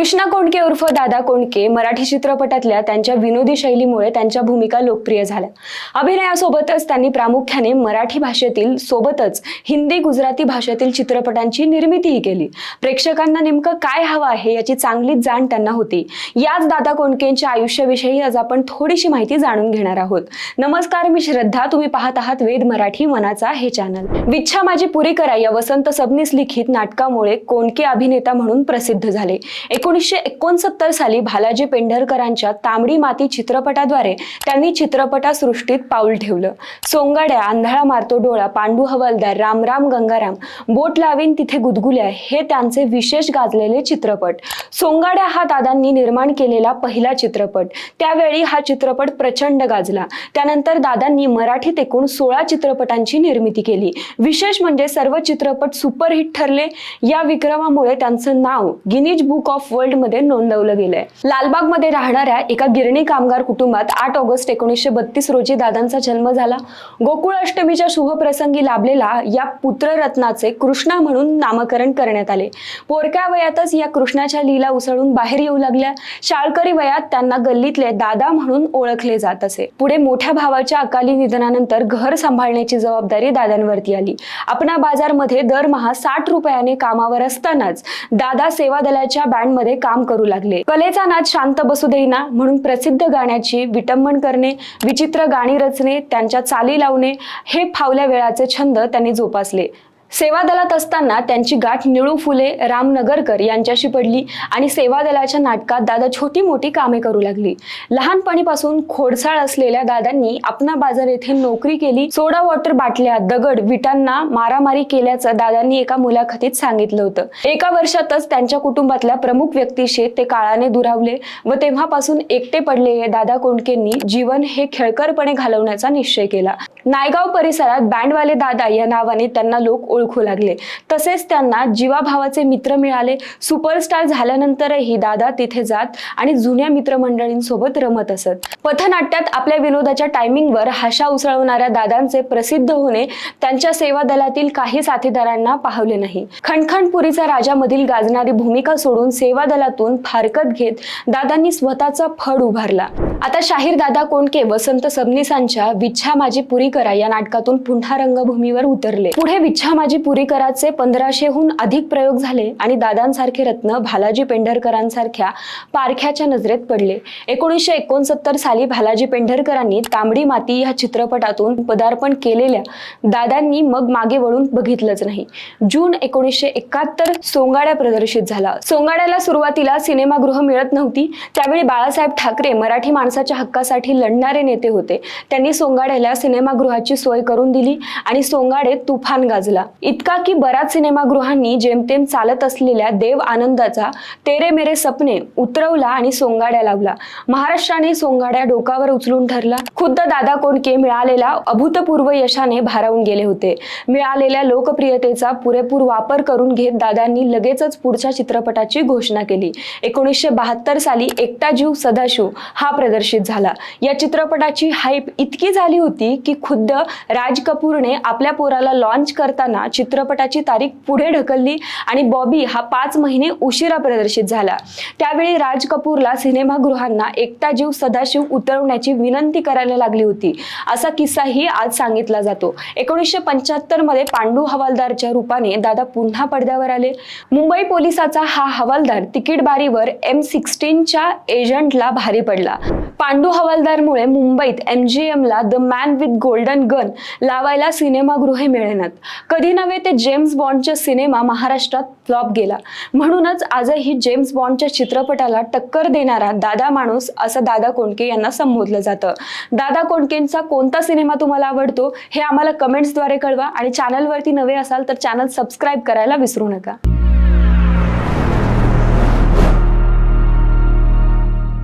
कृष्णा कोंडके उर्फ दादा कोंडके मराठी चित्रपटातल्या त्यांच्या विनोदी शैलीमुळे त्यांच्या भूमिका लोकप्रिय झाल्या. अभिनयासोबतच त्यांनी प्रामुख्याने मराठी भाषेतील सोबतच हिंदी गुजराती भाषेतील चित्रपटांची निर्मितीही केली. प्रेक्षकांना नेमकं काय हवं आहे याची चांगलीच जाण त्यांना होती. याच दादा कोंडकेंच्या आयुष्याविषयी आज आपण थोडीशी माहिती जाणून घेणार आहोत. नमस्कार मी श्रद्धा. तुम्ही पाहत आहात वेद मराठी मनाचा हे चॅनल विच्छा माझी पुरी करा या वसंत सबनीस लिखित नाटकामुळे कोंडके अभिनेता म्हणून प्रसिद्ध झाले. एकूण एकोणीसशे एकोणसत्तर साली भालाजी पेंढरकरांच्या तांबडी माती चित्रपटाद्वारे त्यांनी चित्रपटासृष्टीत पाऊल ठेवलं. सोंगाड्या आंधळा मारतो डोळा पांडू हवालदार राम राम गंगाराम बोट लावीन तिथे गुदगुल्या हे त्यांचे विशेष गाजलेले चित्रपट. सोंगाड्या हा दादांनी निर्माण केलेला पहिला चित्रपट. त्यावेळी हा चित्रपट प्रचंड गाजला. त्यानंतर दादांनी मराठीत एकूण सोळा चित्रपटांची निर्मिती केली. विशेष म्हणजे सर्व चित्रपट सुपरहिट ठरले. या विक्रमामुळे त्यांचं नाव गिनीज बुक ऑफ वर्ल्डमध्ये नोंदवलं गेलंय. लालबागमध्ये राहणाऱ्या एका गिरणी कामगार कुटुंबात आठ ऑगस्ट एकोणीसशे बत्तीस रोजी दादांचा जन्म झाला. गोकुळ अष्टमीच्या शुभप्रसंगी लाभलेला या पुत्ररत्नाचे कृष्णा म्हणून नामकरण करण्यात आले. पोरक्या वयातच या कृष्णाच्या लीला उसळून बाहेर येऊ लागल्या. शाळकरी वयात त्यांना गल्लीतले दादा म्हणून ओळखले जात असे. पुढे मोठ्या भावाच्या अकाली निधनानंतर घर सांभाळण्याची जबाबदारी दादांवरती आली. आपणा बाजारमध्ये दरमहा साठ रुपयाने कामावर असतानाच दादा सेवा दलाच्या बँडमध्ये काम करू लागले. कलेचा नाद शांत बसू देईना म्हणून प्रसिद्ध गाण्याची विटंबन करणे विचित्र गाणी रचणे त्यांच्या चाली लावणे हे फावल्या वेळाचे छंद त्यांनी जोपासले. सेवा दलात असताना त्यांची गाठ निळू फुले रामनगरकर यांच्याशी पडली आणि सेवा दलाच्या नाटकात दादा छोटी मोठी कामे करू लागली. लहानपणीपासून खोडसाळ असलेल्या दादांनी आपणा बाजार येथे नोकरी केली सोडा वॉटर बाटल्या दगड विटांना मारामारी केल्याचं दादांनी एका मुलाखतीत सांगितलं होतं. एका वर्षातच त्यांच्या कुटुंबातल्या प्रमुख व्यक्तीशी ते काळाने दुरावले व तेव्हापासून एकटे पडलेले दादा कोंडकेंनी जीवन हे खेळकरपणे घालवण्याचा निश्चय केला. नायगाव परिसरात बँडवाले दादा या नावाने त्यांना लोक ओळखू लागले. तसेच त्यांना जीवाभावाचे मित्र मिळाले. सुपरस्टार झाल्यानंतरही दादा तिथे जात आणि जुन्या मित्रमंडळींसोबत रमत असत. पथनाट्यात आपल्या विनोदाच्या टायमिंगवर हाशा उसळवणाऱ्या दादांचे प्रसिद्ध होणे त्यांच्या सेवा दलातील काही साथीदारांना पाहवले नाही. खणखणपुरीचा राजामधील गाजणारी भूमिका सोडून सेवा दलातून फारकत घेत दादांनी स्वतःचा फड उभारला. आता शाहीर दादा कोंडके वसंत सबनीसांच्या विच्छा माझी पुरी करा या नाटकातून पुन्हा रंगभूमीवर उतरले. पुढे विच्छा माझी पुरी कराचे पंधराशेहून अधिक प्रयोग झाले आणि दादांसारखे रत्न भालाजी पेंढरकरांसारख्या पारख्याच्या नजरेत पडले. एकोणीसशे एकोणसत्तर साली भालाजी पेंढरकरांनी तांबडी माती ह्या चित्रपटातून पदार्पण केलेल्या दादांनी मग मागे वळून बघितलंच नाही. जून एकोणीसशे एकाहत्तर सोंगाड्या प्रदर्शित झाला. सोंगाड्याला सुरुवातीला सिनेमागृह मिळत नव्हती. त्यावेळी बाळासाहेब ठाकरे मराठी माणसाच्या हक्कासाठी लढणारे नेते होते. त्यांनी सोंगाड्याला सिनेमा सिनेमागृहाची सोय करून दिली आणि सोंगाडे तुफान गाजला. इतका की बऱ्याच सिनेमागृहांनी जेमतेम चालत असलेल्या देव आनंदाचा तेरे मेरे सपने उतरवला आणि सोंगाड्या लावला. महाराष्ट्राने सोंगाड्या डोकावर उचलून ठरला खुद्द दादा कोंडके मिळालेल्या अभूतपूर्व यशाने भारावून गेले होते. मिळालेल्या लोकप्रियतेचा पुरेपूर वापर करून घेत दादांनी लगेचच पुढच्या चित्रपटाची घोषणा केली. एकोणीसशे बहात्तर साली एकटा जीव सदाशिव हा प्रदर्शित झाला. या चित्रपटाची हाईप इतकी झाली होती की खुद्द राज कपूरने आपल्या पोराला लॉन्च करताना चित्रपटाची तारीख पुढे ढकलली आणि बॉबी हा पाच महिने उशिरा प्रदर्शित झाला. त्यावेळी राज कपूरला सिनेमागृहांना एकता जीव सदाशिव उतरवण्याची विनंती करायला लागली होती. असा किस्साही आज सांगितला जातो. एकोणीसशे पंच्याहत्तरमध्ये पांडू हवालदारच्या रूपाने दादा पुन्हा पडद्यावर आले. मुंबई पोलिसाचा हा हवालदार तिकीट बारीवर एम सिक्स्टीनच्या एजंटला भारी पडला. पांडू हवालदारमुळे मुंबईत M G एमला the man with golden gun लावायला सिनेमागृहे मिळेनात. कधी नव्हे ते जेम्स बॉन्डचा सिनेमा महाराष्ट्रात फ्लॉप गेला. म्हणूनच आजही जेम्स बॉन्डच्या चित्रपटाला टक्कर देणारा दादा माणूस असं दादा कोंडके यांना संबोधलं जातं. दादा कोंडकेंचा कोणता सिनेमा तुम्हाला आवडतो हे आम्हाला कमेंट्सद्वारे कळवा आणि चॅनलवरती नवे असाल तर चॅनल सबस्क्राईब करायला विसरू नका.